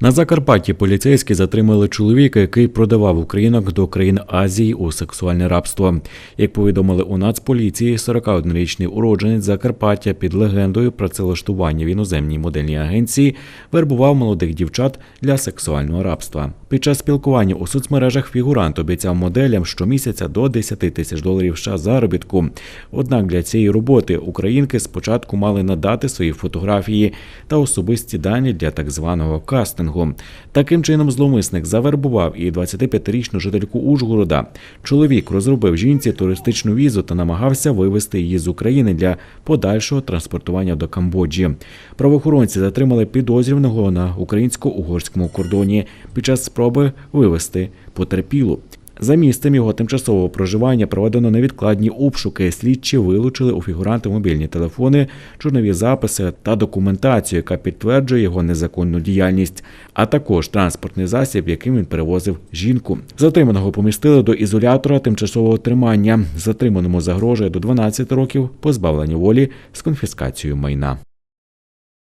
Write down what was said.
На Закарпатті поліцейські затримали чоловіка, який продавав українок до країн Азії у сексуальне рабство. Як повідомили у Нацполіції, 41-річний уродженець Закарпаття під легендою працевлаштування в іноземній модельній агенції вербував молодих дівчат для сексуального рабства. Під час спілкування у соцмережах фігурант обіцяв моделям щомісяця до 10 тисяч доларів США заробітку. Однак для цієї роботи українки спочатку мали надати свої фотографії та особисті дані для так званого кастингу. Таким чином, зловмисник завербував і 25-річну жительку Ужгорода. Чоловік розробив жінці туристичну візу та намагався вивезти її з України для подальшого транспортування до Камбоджі. Правоохоронці затримали підозрюваного на українсько-угорському кордоні під час спроби вивезти потерпілу. За місцем його тимчасового проживання проведено невідкладні обшуки. Слідчі вилучили у фігуранти мобільні телефони, чорнові записи та документацію, яка підтверджує його незаконну діяльність, а також транспортний засіб, яким він перевозив жінку. Затриманого помістили до ізолятора тимчасового тримання. Затриманому загрожує до 12 років позбавлення волі з конфіскацією майна.